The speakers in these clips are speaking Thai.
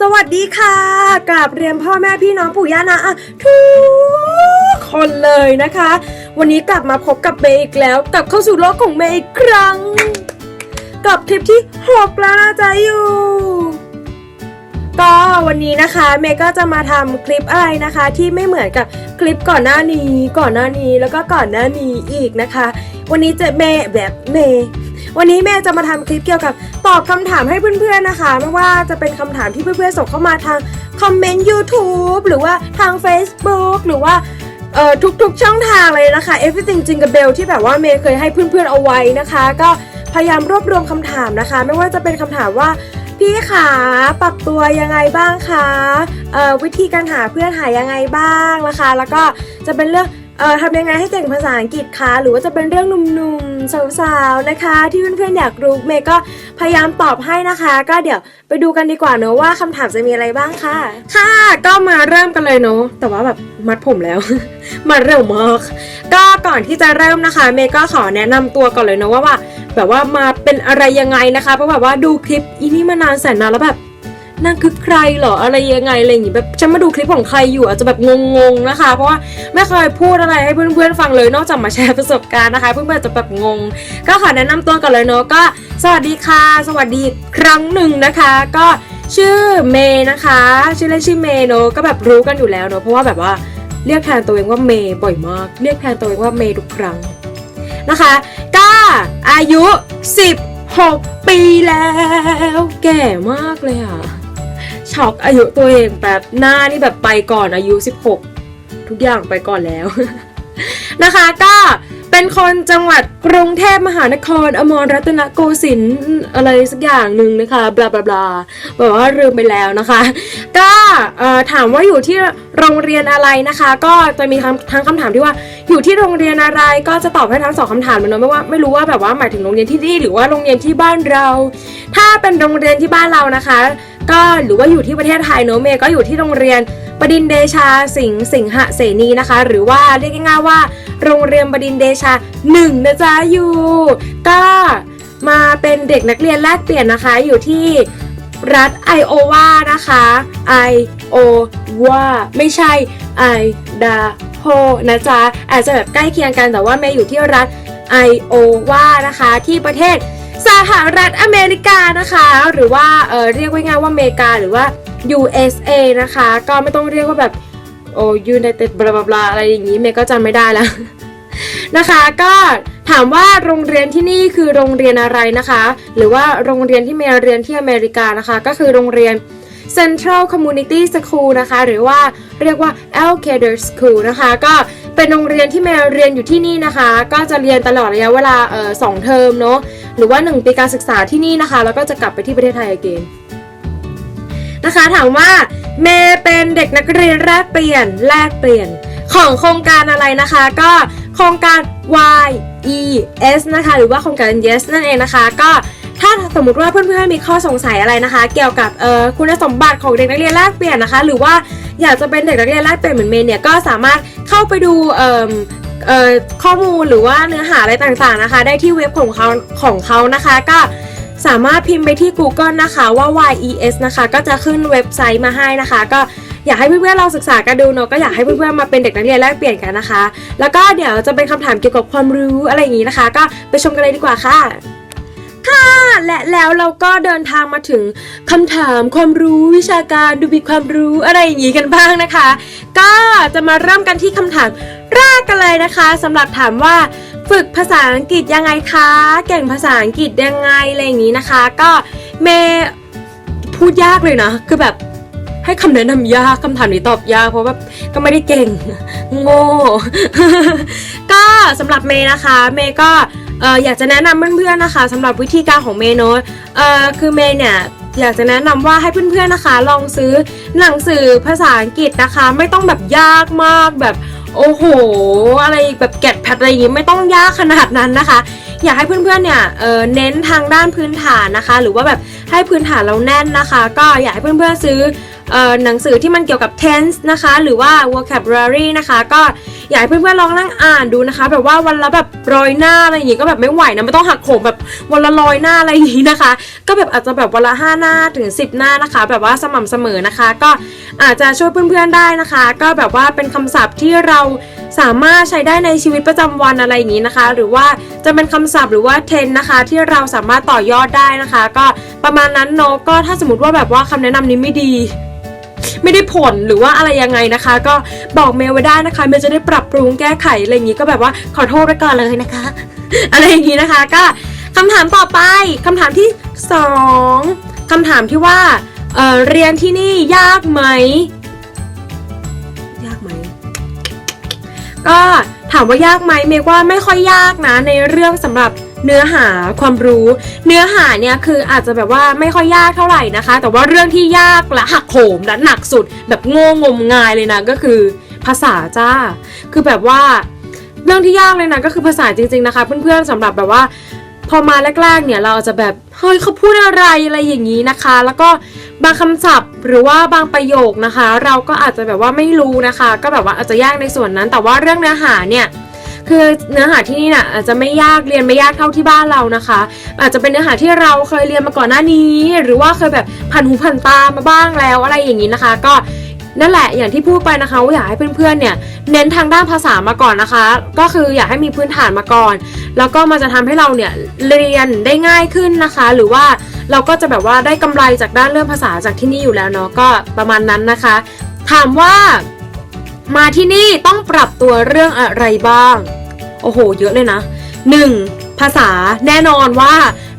สวัสดีค่ะกราบเรียนพ่อแม่พี่น้องปู่ย่านาทุกคนเลยนะคะ วันนี้กลับมาพบกับเมย์อีกแล้วกลับเข้าสู่โลกของเมย์อีกครั้ง กับคลิปที่6แล้วนะจ๊ะอยู่ก็วันนี้นะคะเมย์ก็จะมาทำคลิปอะไรนะคะ ที่ไม่เหมือนกับคลิปก่อนหน้านี้ ก่อนหน้านี้แล้วก็ก่อนหน้านี้อีกนะคะ วันนี้จะเมย์แบบเมย์ วันนี้เมย์จะมาทำคลิปเกี่ยวกับตอบคำถามให้เพื่อนๆนะคะ ไม่ว่าจะเป็นคำถามที่เพื่อนๆส่งเข้ามาทางคอมเมนต์ YouTube หรือว่าทาง Facebook หรือว่าเอ่อทุกๆช่องทางเลยนะคะ Everything Jingle Bell ที่แบบว่าเมย์เคยให้เพื่อนๆเอาไว้นะคะ ก็พยายามรวบรวมคำถามนะคะ ไม่ว่าจะเป็นคำถามว่าพี่ขาปรับตัวยังไงบ้างคะเอ่อวิธีการหาเพื่อนหายังไงบ้างนะคะ แล้วก็จะเป็นเรื่อง เอ่อทำยังไงให้เก่งภาษาอังกฤษคะหรือว่าจะเป็นเรื่องหนุ่มๆสาวๆนะคะ ที่เพื่อนๆอยากรู้เมย์ก็พยายามตอบให้นะคะ ก็เดี๋ยวไปดูกันดีกว่าเนอะว่าคำถามจะมีอะไรบ้างค่ะ ค่ะก็มาเริ่มกันเลยเนอะแต่ว่าแบบมัดผมแล้ว มาเร็วมากก็ก่อนที่จะเริ่มนะคะ เมย์ก็ขอแนะนำตัวก่อนเลยเนะว่าว่าแบบว่ามาเป็นอะไรยังไงนะคะเพราะแบบว่าดูคลิปอีนี่มานานแสนนานแล้วแบบ นั่นคือใครเหรออะไรยังไงอะไรอย่างงี้แบบฉันมาดูคลิปของใครอยู่อาจจะแบบงงๆนะคะ เพราะว่าไม่เคยพูดอะไรให้เพื่อนๆฟังเลยนอกจากมาแชร์ประสบการณ์นะคะ เพื่อนๆจะแบบงง ก็ขอแนะนำตัวก่อนเลยเนาะก็ สวัสดีค่ะ สวัสดีครั้งหนึ่งนะคะ ก็ชื่อเมย์นะคะ ชื่อเล่นชื่อเมย์เนาะก็แบบรู้กันอยู่แล้วเนาะเพราะว่าแบบว่าเรียกแทนตัวเองว่าเมย์บ่อยมาก เรียกแทนตัวเองว่าเมย์ทุกครั้งนะคะ ก็อายุ 16 ปีแล้ว แก่มากเลยอะ ช็อกอายุตัวเองแบบหน้านี่แบบไปก่อนอายุ 16 ทุกอย่างไปก่อนแล้ว นะคะก็เป็นคนจังหวัดกรุงเทพมหานคร อมรรัตนโกสินทร์อะไรสักอย่างหนึ่งนะคะบลาบลาบลาแบบว่าลืมไปแล้วนะคะ ก็ถามว่าอยู่ที่โรงเรียนอะไรนะคะ ก็จะมีทั้งคำถามที่ว่าอยู่ที่โรงเรียนอะไรก็จะตอบให้ทั้งสองคำถามเลยเนาะไม่ว่าไม่รู้ว่าแบบว่าหมายถึงโรงเรียนที่นี่หรือว่าโรงเรียนที่บ้านเรา ถ้าเป็นโรงเรียนที่บ้านเรานะคะ ก็หรือว่าอยู่ที่ประเทศไทยเนอะเมย์ก็อยู่ที่โรงเรียนบดินเดชาสิงห์สิงหเสนีนะคะ หรือว่าเรียกง่ายๆว่า โรงเรียนบดินเดชาหนึ่งนะจ๊ะอยู่ก็มาเป็นเด็กนักเรียนแลกเปลี่ยนนะคะ อยู่ที่รัฐไอโอวานะคะไอโอวาไม่ใช่ไอดาโฮนะจ๊ะอาจจะแบบใกล้เคียงกันแต่ว่าเมย์อยู่ที่รัฐไอโอวานะคะ ที่ประเทศ สหรัฐอเมริกานะคะ หรือว่าเออเรียกง่ายๆว่าอเมริกาหรือว่า USA นะคะ ก็ไม่ต้องเรียกว่าแบบโอ้ United บลาบลาบลาอะไรอย่างนี้เมย์ก็จำไม่ได้แล้วนะคะก็ถามว่าโรงเรียนที่นี่คือโรงเรียนอะไรนะคะ หรือว่าโรงเรียนที่เมย์เรียนที่อเมริกานะคะ ก็คือโรงเรียน Central Community School นะคะ หรือว่าเรียกว่า Elkader School นะคะ ก็ เป็นโรงเรียนที่เมย์เรียนอยู่ที่นี่นะคะ ก็จะเรียนตลอดระยะเวลาเออสองเทอมเนาะหรือว่า 1 ปีการศึกษาที่นี่นะคะ แล้วก็จะกลับไปที่ประเทศไทย again นะคะ ถามว่าเมย์เป็นเด็กนักเรียนแลกเปลี่ยนแลกเปลี่ยน ของโครงการอะไรนะคะ ก็โครงการ Y E S นะคะ หรือว่าโครงการ Yes นั่นเองนะคะ ก็ถ้าสมมติว่าเพื่อนๆมีข้อสงสัยอะไรนะคะ เกี่ยวกับคุณสมบัติของเด็กนักเรียนแลกเปลี่ยนนะคะ หรือว่า อยากจะเป็นเด็กนักเรียนแลกเปลี่ยนเหมือนเมย์เนี่ยก็สามารถเข้าไปดูเอ่อข้อมูลหรือว่าเนื้อหาอะไรต่างๆนะคะ ได้ที่เว็บของเขาของเขานะคะ ก็สามารถพิมพ์ไปที่ Google นะคะว่า YES นะคะ ก็จะขึ้นเว็บไซต์มาให้นะคะ ก็อยากให้เพื่อนๆลองศึกษากันดูเนาะก็อยากให้เพื่อนๆมาเป็นเด็กนักเรียนแลกเปลี่ยนกันนะคะ แล้วก็เดี๋ยวจะเป็นคำถามเกี่ยวกับความรู้อะไรอย่างนี้นะคะ ก็ไปชมกันเลยดีกว่าค่ะ ค่ะ และแล้วเราก็เดินทางมาถึงคำถามความรู้วิชาการดูมีความรู้อะไรอย่างนี้กันบ้างนะคะ ก็จะมาเริ่มกันที่คำถามแรกกันเลยนะคะสำหรับถามว่าฝึกภาษาอังกฤษยังไงคะ เก่งภาษาอังกฤษยังไงอะไรอย่างนี้นะคะ ก็เมย์พูดยากเลยนะคือแบบให้คำแนะนำยากคำถามนี้ตอบยากเพราะว่าก็ไม่ได้เก่ง โง่ ก็สำหรับเมย์นะคะ เมย์ก็ เอ่ออยากจะแนะนำเพื่อนๆนะคะสำหรับวิธีการของเมย์เนอะเอ่อคือเมย์เนี่ยอยากจะแนะนำว่าให้เพื่อนๆนะคะ ลองซื้อหนังสือภาษาอังกฤษนะคะ ไม่ต้องแบบยากมากแบบโอ้โห อะไรแบบแกะแพทอะไรอย่างงี้ไม่ต้องยากขนาดนั้นนะคะ อยากให้เพื่อนๆเนี่ยเอ่อเน้นทางด้านพื้นฐานนะคะ หรือว่าแบบให้พื้นฐานเราแน่นนะคะ ก็อยากให้เพื่อนๆซื้อเอ่อหนังสือที่มันเกี่ยวกับ tense นะคะ หรือว่า vocabulary นะคะ ก็ อยากให้เพื่อนๆลองนั่งอ่านดูนะคะ แบบว่าวันละแบบร้อยหน้าอะไรอย่างงี้ก็แบบไม่ไหวนะไม่ต้องหักโหมแบบวันละร้อยหน้าอะไรอย่างงี้นะคะ ก็แบบอาจจะแบบวันละห้าหน้าถึง10หน้านะคะ แบบว่าสม่ำเสมอนะคะ ก็อาจจะช่วยเพื่อนๆได้นะคะ ก็แบบว่าเป็นคำศัพท์ที่เราสามารถใช้ได้ในชีวิตประจำวันอะไรอย่างนี้นะคะ หรือว่าจะเป็นคำศัพท์หรือว่าเทรนนะคะ ที่เราสามารถต่อยอดได้นะคะ ก็ประมาณนั้นเนาะก็ถ้าสมมติว่าแบบว่าคำแนะนำนี้ไม่ดี ไม่ได้ผลหรือว่าอะไรยังไงนะคะ ก็บอกเมลไว้ได้นะคะเมลจะได้ปรับปรุงแก้ไขอะไรอย่างนี้ก็แบบว่าขอโทษไว้ก่อนเลยนะคะ อะไรอย่างนี้นะคะก็คำถามต่อไปคำถามที่สองคำถามที่ว่าเเรียนที่นี่ยากไหมยากไหมก็ถามว่ายากไหมเมย์ว่าไม่ค่อยยากนะในเรื่องสำหรับ เนื้อหาความรู้ เนื้อหาเนี่ยคืออาจจะแบบว่าไม่ค่อยยากเท่าไหร่นะคะ แต่ว่าเรื่องที่ยากและหักโหมและหนักสุด แบบโง่งมงายเลยนะก็คือภาษาจ้า คือแบบว่าเรื่องที่ยากเลยนะก็คือภาษาจริง ๆนะคะ เพื่อนๆสำหรับแบบว่า พอมาแรกๆเนี่ยเราจะแบบเฮ้ยเขาพูดอะไรอะไรอย่างนี้นะคะ แล้วก็บางคำศัพท์หรือว่าบางประโยคนะคะ เราก็อาจจะแบบว่าไม่รู้นะคะ ก็แบบว่าอาจจะยากในส่วนนั้น แต่ว่าเรื่องเนื้อหาเนี่ย คือเนื้อหาที่นี่น่ะอาจจะไม่ยากเรียนไม่ยากเท่าที่บ้านเรานะคะ อาจจะเป็นเนื้อหาที่เราเคยเรียนมาก่อนหน้านี้ หรือว่าเคยแบบผ่านหูผ่านตามาบ้างแล้วอะไรอย่างนี้นะคะ ก็นั่นแหละอย่างที่พูดไปนะคะว่าอยากให้เพื่อนๆเนี่ยเน้นทางด้านภาษามาก่อนนะคะ ก็คืออยากให้มีพื้นฐานมาก่อน แล้วก็มันจะทำให้เราเนี่ยเรียนได้ง่ายขึ้นนะคะ หรือว่าเราก็จะแบบว่าได้กำไรจากด้านเรื่องภาษาจากที่นี่อยู่แล้วเนาะก็ประมาณนั้นนะคะ ถามว่ามาที่นี่ต้องปรับตัวเรื่องอะไรบ้าง อ้โห เยอะเลยนะ 1. ภาษาแน่นอนว่า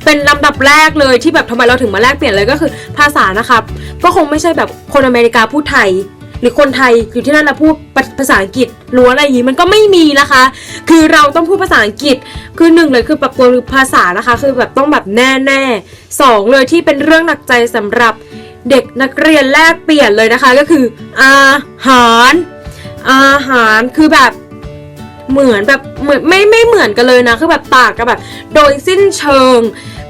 เป็นลำดับแรกเลยที่แบบทำไมเราถึงมาแลกเปลี่ยนเลยก็คือภาษานะครับ ก็คงไม่ใช่แบบคนอเมริกาพูดไทย หรือคนไทยอยู่ที่นั่นแล้วพูดภาษาอังกฤษล้วนอะไรอย่างนี้มันก็ไม่มีนะคะ คือเราต้องพูดภาษาอังกฤษ คือหนึ่งเลยคือปรับตัวภาษานะคะ คือแบบต้องแบบแน่แน่ๆสองเลยที่เป็นเรื่องหนักใจสำหรับเด็กนักเรียนแลกเปลี่ยนเลยนะคะก็คือ อาหาร อาหารคือแบบ เหมือนแบบเหมือนไม่ไม่เหมือนกันเลยนะคือแบบต่างกันแบบ โดยสิ้นเชิง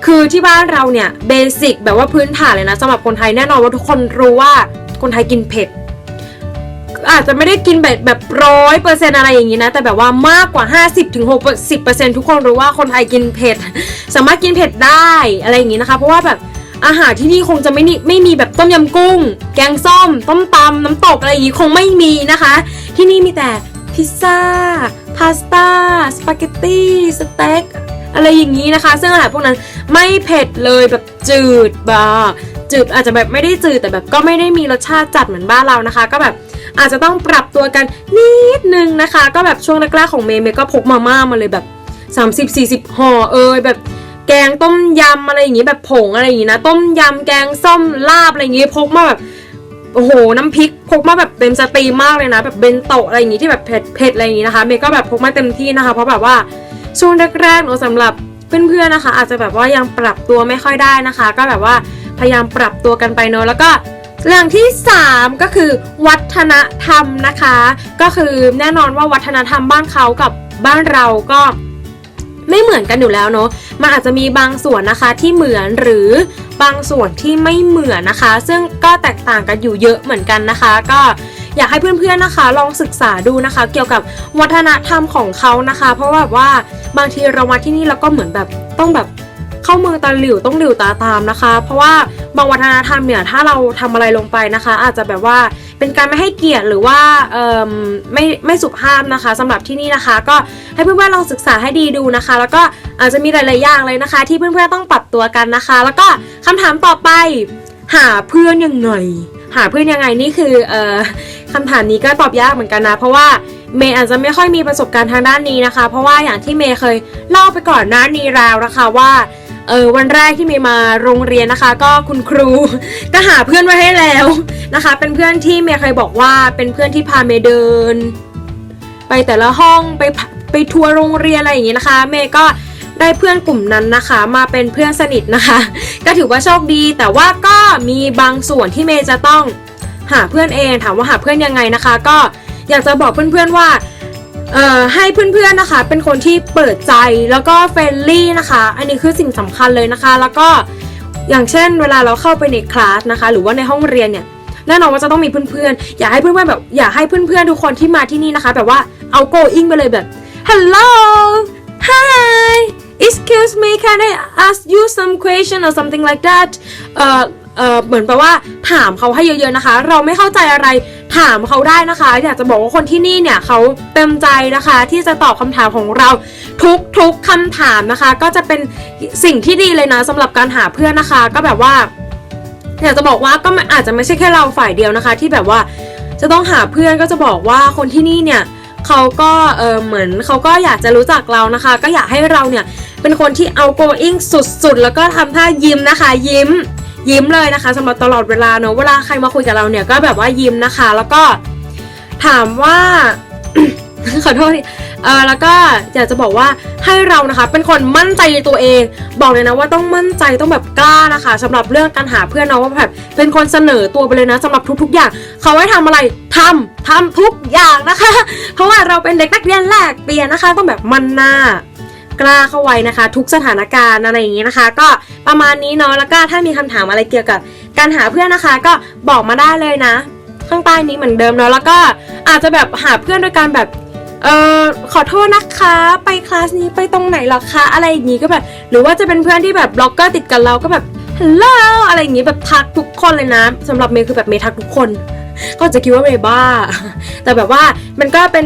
คือที่บ้านเราเนี่ยเบสิกแบบว่าพื้นฐานเลยนะสำหรับคนไทยแน่นอนว่าทุกคนรู้ว่าคนไทยกินเผ็ดอาจจะไม่ได้กินแบบแบบร้อยเปอร์เซ็นอะไรอย่างนี้นะ แต่แบบว่ามากกว่า 50ถึง60เปอร์เซ็นทุกคนรู้ว่าคนไทยกินเผ็ด สามารถกินเผ็ดได้อะไรอย่างนี้นะคะ เพราะว่าแบบอาหารที่นี่คงจะไม่ไม่มีแบบต้มยำกุ้ง แกงส้ม ต้มตำน้ำตกอะไรอย่างนี้คงไม่มีนะคะ ที่นี่มีแต่พิซซ่า พาสต้า สปาเกตตี้ สเต็ก อะไรอย่างนี้นะคะ ซึ่งอาหารพวกนั้นไม่เผ็ดเลยแบบจืดบาจืดอาจจะแบบไม่ได้จืดแต่แบบก็ไม่ได้มีรสชาติจัดเหมือนบ้านเรานะคะ ก็แบบอาจจะต้องปรับตัวกันนิดนึงนะคะ ก็แบบช่วงแรกๆของเมย์เมย์ก็พกมาม่ามาเลยแบบ 30-40ห่อเอยแบบแกงต้มยำอะไรอย่างงี้แบบผงอะไรอย่างงี้นะ ต้มยำแกงส้มลาบอะไรอย่างงี้พกมาแบบ โอ้โหน้ำพริกพกมาแบบเต็มสตรีมมากเลยนะ แบบเบนโตะอะไรอย่างงี้ที่แบบเผ็ดเผ็ดอะไรอย่างงี้นะคะเมย์ก็แบบพกมาเต็มที่นะคะ เพราะแบบว่าช่วงแรกๆเนอะสำหรับเพื่อนๆนะคะ อาจจะแบบว่ายังปรับตัวไม่ค่อยได้นะคะ ก็แบบว่าพยายามปรับตัวกันไปเนอะแล้วก็เรื่องที่ 3 ก็คือวัฒนธรรมนะคะ ก็คือแน่นอนว่าวัฒนธรรมบ้านเขากับบ้านเราก็ ไม่เหมือนกันอยู่แล้วเนาะมันอาจจะมีบางส่วนนะคะที่เหมือนหรือบางส่วนที่ไม่เหมือนนะคะ ซึ่งก็แตกต่างกันอยู่เยอะเหมือนกันนะคะ ก็อยากให้เพื่อนๆนะคะ ลองศึกษาดูนะคะ เกี่ยวกับวัฒนธรรมของเขานะคะ เพราะว่าแบบว่าบางทีเรามาที่นี่เราก็เหมือนแบบต้องแบบเข้ามือตาหลิวต้องหลิวตาตามนะคะ เพราะว่าบางวัฒนธรรมเนี่ยถ้าเราทำอะไรลงไปนะคะ อาจจะแบบว่า เป็นการไม่ให้เกียรติหรือว่าไม่ไม่สุภาพนะคะสำหรับที่นี่นะคะ ก็ให้เพื่อนๆลองศึกษาให้ดีดูนะคะ แล้วก็อาจจะมีหลายๆอย่างเลยนะคะ ที่เพื่อนๆต้องปรับตัวกันนะคะ แล้วก็คำถามต่อไปหาเพื่อนยังไงหาเพื่อนยังไงนี่คืออ่อคำถามนี้ก็ตอบยากเหมือนกันนะ เพราะว่าเมย์อาจจะไม่ค่อยมีประสบการณ์ทางด้านนี้นะคะ เพราะว่าอย่างที่เมย์เคยเล่าไปก่อนหน้านี้แล้วนะคะว่า เออวันแรกที่เมย์มาโรงเรียนนะคะ ก็คุณครู ก็หาเพื่อนไว้ให้แล้วนะคะ เป็นเพื่อนที่เมย์เคยบอกว่าเป็นเพื่อนที่พาเมย์เดิน ไปแต่ละห้องไปไปทัวร์โรงเรียนอะไรอย่างนี้นะคะ เมย์ก็ได้เพื่อนกลุ่มนั้นนะคะ มาเป็นเพื่อนสนิทนะคะ ก็ถือว่าโชคดีแต่ว่าก็มีบางส่วนที่เมย์จะต้องหาเพื่อนเองถามว่าหาเพื่อนยังไงนะคะ ก็อยากจะบอกเพื่อนๆว่า เอ่อให้เพื่อนๆนะคะ เป็นคนที่เปิดใจแล้วก็เฟรนลี่นะคะ อันนี้คือสิ่งสำคัญเลยนะคะ แล้วก็อย่างเช่น เวลาเราเข้าไปในคลาสนะคะ หรือว่าในห้องเรียนเนี่ยแน่นอนว่าจะต้องมีเพื่อนๆ อยากให้เพื่อนๆแบบอยากให้เพื่อนๆทุกคนที่มาที่นี่นะคะ แบบว่าเอา going ไปเลยแบบ hello hi excuse me can I ask you some question or something like that เอ่อเอ่อเหมือนแปลว่าถามเขาให้เยอะๆนะคะ เราไม่เข้าใจอะไร ถามเขาได้นะคะ อยากจะบอกว่าคนที่นี่เนี่ยเขาเต็มใจนะคะ ที่จะตอบคำถามของเราทุกๆคำถามนะคะ ก็จะเป็นสิ่งที่ดีเลยนะสำหรับการหาเพื่อนนะคะ ก็แบบว่า อยากจะบอกว่าก็อาจจะไม่ใช่แค่เราฝ่ายเดียวนะคะ ที่แบบว่าจะต้องหาเพื่อนก็จะบอกว่าคนที่นี่เนี่ยเขาก็เออเหมือนเขาก็อยากจะรู้จักเรานะคะ ก็อยากให้เราเนี่ยเป็นคนที่เอา going สุดๆ แล้วก็ทำท่ายิ้มนะคะ ยิ้ม ยิ้มเลยนะคะสำหรับตลอดเวลาเนอะเวลาใครมาคุยกับเราเนี่ยก็แบบว่ายิ้มนะคะ แล้วก็ถามว่าขอโทษเออแล้วก็อยากจะบอกว่าให้เรานะคะ เป็นคนมั่นใจในตัวเอง บอกเลยนะว่าต้องมั่นใจต้องแบบกล้านะคะสำหรับเรื่องการหาเพื่อนเนาะว่าแบบเป็นคนเสนอตัวไปเลยนะสำหรับทุก ๆ อย่าง เขาให้ทำอะไรทำทำทุกอย่างนะคะ เพราะว่าเราเป็นเด็กนักเรียนแลกเปลี่ยนนะคะ ต้องแบบมั่นหน้า กล้าเข้าไว้นะคะ ทุกสถานการณ์อะไรอย่างนี้นะคะ ก็ประมาณนี้เนาะแล้วก็ถ้ามีคำถามอะไรเกี่ยวกับ การหาเพื่อนนะคะ ก็บอกมาได้เลยนะ ข้างใต้นี้เหมือนเดิมเนาะแล้วก็อาจจะแบบหาเพื่อนโดยการแบบเออขอโทษนะคะ ไปคลาสนี้ไปตรงไหนหรอคะอะไรอย่างนี้ก็แบบ หรือว่าจะเป็นเพื่อนที่แบบบล็อกเกอร์ติดกับเราก็แบบฮัลโหลอะไรอย่างนี้แบบทักทุกคนเลยนะสำหรับเมย์คือแบบเมย์ทักทุกคน ก็จะคิดว่าเมย์บ้า แต่แบบว่ามันก็เป็น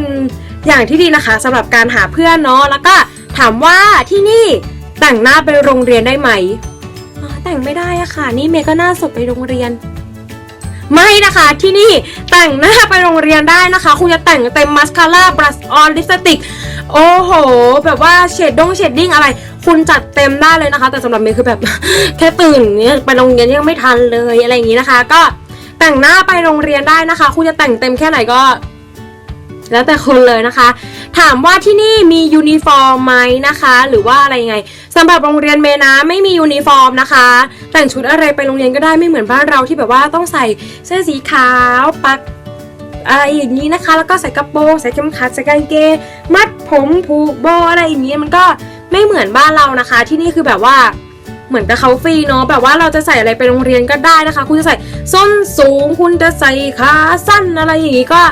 อย่างที่ดีนะคะสำหรับการหาเพื่อนเนาะแล้วก็ ถามว่าที่นี่แต่งหน้าไปโรงเรียนได้ไหม แต่งไม่ได้อะค่ะ นี่เมย์ก็หน้าสดไปโรงเรียน ไม่นะคะที่นี่แต่งหน้าไปโรงเรียนได้นะคะ คุณจะแต่งเต็มมัสคาร่าบลัชออนลิปสติกโอ้โห แบบว่าเชดดงเชดดิ้งอะไร คุณจัดเต็มได้เลยนะคะ แต่สำหรับเมย์คือแบบ แค่ตื่นเนี่ยไปโรงเรียนยังไม่ทันเลยอะไรอย่างนี้นะคะ ก็แต่งหน้าไปโรงเรียนได้นะคะ คุณจะแต่งเต็มแค่ไหนก็ แล้วแต่คนเลยนะคะ ถามว่าที่นี่มียูนิฟอร์มไหมนะคะ หรือว่าอะไรยังไงสำหรับโรงเรียนเมนะไม่มียูนิฟอร์มนะคะ แต่งชุดอะไรไปโรงเรียนก็ได้ไม่เหมือนบ้านเราที่แบบว่าต้องใส่เสื้อสีขาวปักอะไรอย่างนี้นะคะ แล้วก็ใส่กระโปรงใส่เข็มขัดใส่กางเกงมัดผมผูกโบอะไรอย่างนี้มันก็ไม่เหมือนบ้านเรานะคะ ที่นี่คือแบบว่าเหมือนกับเขาฟรีเนาะแบบว่าเราจะใส่อะไรไปโรงเรียนก็ได้นะคะ คุณจะใส่ส้นสูง คุณจะใส่ขาสั้นอะไรอย่างนี้ก็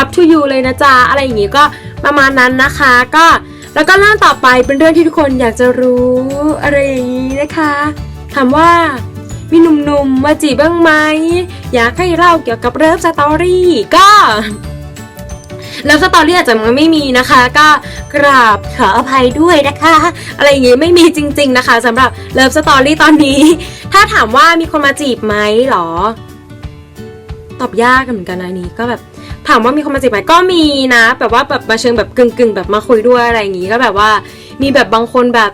up to you เลยนะจ๊ะอะไรอย่างงี้ก็ ประมาณนั้นนะคะ ก็แล้วก็เรื่องต่อไปเป็นเรื่องที่ทุกคนอยากจะรู้อะไรอย่างนี้นะคะถามว่ามีหนุ่มๆมาจีบบ้างไหมอยากให้เล่าเกี่ยวกับเริ่มสตอรี่ก็เริ่มสตอรี่อาจจะไม่มีนะคะ ก็กราบขออภัยด้วยนะคะ อะไรอย่างงี้ไม่มีจริง ๆนะคะสำหรับเลิฟสตอรี่ตอนนี้ ถ้าถามว่ามีคนมาจีบไหมหรอ ตอบยากเหมือนกันนะอันนี้ก็แบบ ถามว่ามีคนมาจีบไหมก็มีนะ แบบว่าแบบมาเชิงแบบกึ่งๆแบบมาคุยด้วยอะไรอย่างงี้ก็แบบว่า มีแบบบางคนแบบ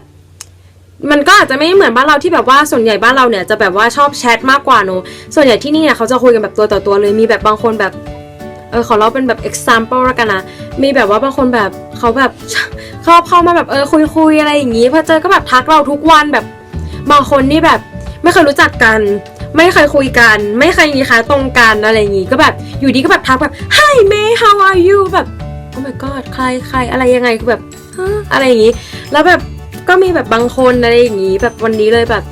มันก็อาจจะไม่เหมือนบ้านเราที่แบบว่าส่วนใหญ่บ้านเราเนี่ยจะแบบว่าชอบแชทมากกว่าเนอะส่วนใหญ่ที่นี่เนี่ยเขาจะคุยกันแบบตัวต่อตัวเลยมีแบบบางคนแบบเออขอเล่าเป็นแบบ example ล้วกันนะ มีแบบว่าบางคนแบบเขาแบบชอบเข้ามาแบบเออคุยคุยๆอะไรอย่างงี้พอเจอก็แบบทักเราทุกวันแบบบางคนนี่แบบไม่เคยรู้จักกัน ไม่เคยคุยกัน ไม่เคยมีค่าตรงกันอะไรอย่างงี้ก็แบบอยู่ดีก็แบบทักแบบ Hi May how are you แบบ Oh my god ใครใครอะไรยังไงคือแบบฮะอะไรอย่างงี้ แล้วแบบก็มีแบบบางคนอะไรอย่างงี้ แบบวันนี้เลยแบบ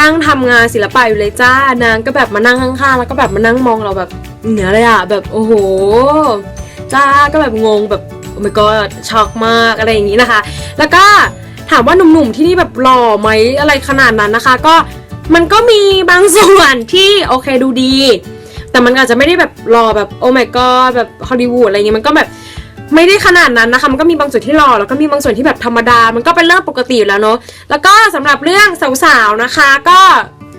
นั่งทำงานศิลปะอยู่เลยจ้านางก็แบบมานั่งข้างๆแล้วก็แบบมานั่งมองเราแบบเหนือเลยอะแบบโอ้โหจ้าก็แบบงงแบบ Oh my god ช็อกมากอะไรอย่างงี้นะคะ แล้วก็ถามว่าหนุ่มๆที่นี่แบบหล่อไหมอะไรขนาดนั้นนะคะ ก็ มันก็มีบางส่วนที่โอเคดูดี แต่มันอาจจะไม่ได้แบบหล่อแบบโอ้ my god แบบฮอลลีวูดอะไรเงี้ยมันก็แบบไม่ได้ขนาดนั้นนะคะ มันก็มีบางส่วนที่หล่อแล้วก็มีบางส่วนที่แบบธรรมดา มันก็เป็นเรื่องปกติอยู่แล้วเนาะ แล้วก็สำหรับเรื่องสาวๆนะคะ ก็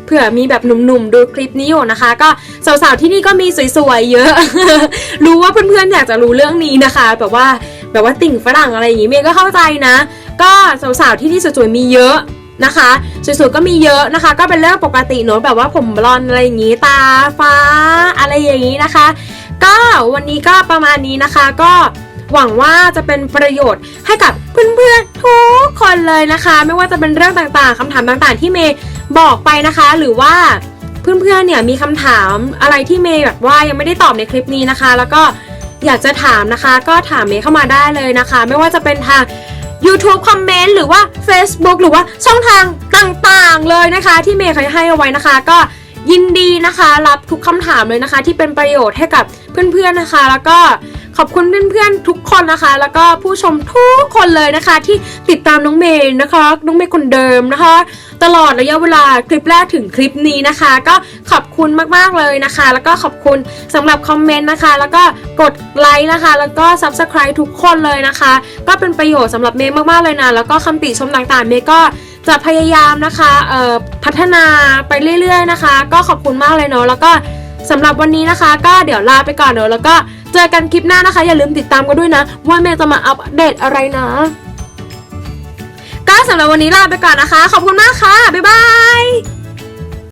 เผื่อมีแบบหนุ่มๆดูคลิปนี้อยู่นะคะ ก็สาวๆที่นี่ก็มีสวยๆเยอะ รู้ว่าเพื่อนๆอยากจะรู้เรื่องนี้นะคะแบบว่าแบบว่าติ่งฝรั่งอะไรอย่างงี้เมย์ก็เข้าใจนะ ก็สาวๆที่นี่สวยๆมีเยอะ นะคะสวยๆก็มีเยอะนะคะ ก็เป็นเรื่องปกติเนอะแบบว่าผมบลอนอะไรอย่างงี้ตาฟ้าอะไรอย่างงี้นะคะ ก็วันนี้ก็ประมาณนี้นะคะก็หวังว่าจะเป็นประโยชน์ให้กับเพื่อนๆทุกคนเลยนะคะ ไม่ว่าจะเป็นเรื่องต่างๆคำถามต่างๆ ที่เมย์บอกไปนะคะ หรือว่าเพื่อนๆเนี่ยมีคำถามอะไรที่เมย์แบบว่ายังไม่ได้ตอบในคลิปนี้นะคะ แล้วก็อยากจะถามนะคะ ก็ถามเมย์เข้ามาได้เลยนะคะ ไม่ว่าจะเป็นทาง YouTube คอมเมนต์หรือว่า Facebook หรือว่าช่องทางต่างๆเลยนะคะ ที่เมย์เคยให้เอาไว้นะคะ ก็ยินดีนะคะรับทุกคำถามเลยนะคะ ที่เป็นประโยชน์ให้กับเพื่อนๆนะคะ แล้วก็ขอบคุณเพื่อนๆทุกคนนะคะ แล้วก็ผู้ชมทุกคนเลยนะคะ ที่ติดตามน้องเมย์นะคะ น้องเมย์คนเดิมนะคะ ตลอดระยะเวลาคลิปแรกถึงคลิปนี้นะคะ ก็ขอบคุณมากๆเลยนะคะ แล้วก็ขอบคุณสำหรับคอมเมนต์นะคะ แล้วก็กดไลค์นะคะ แล้วก็ Subscribe ทุกคนเลยนะคะ ก็เป็นประโยชน์สำหรับเมย์มากๆเลยนะ แล้วก็คำติชมต่างๆ เมย์ก็จะพยายามนะคะพัฒนาไปเรื่อยๆนะคะ ก็ขอบคุณมากเลยเนาะแล้วก็สำหรับวันนี้นะคะ ก็เดี๋ยวลาไปก่อนเนอะแล้วก็เจอกันคลิปหน้านะคะ อย่าลืมติดตามกันด้วยนะ ว่าเมย์จะมาอัปเดตอะไรนะ ก็สำหรับวันนี้ลาไปก่อนนะคะ ขอบคุณมากค่ะ บ๊ายบาย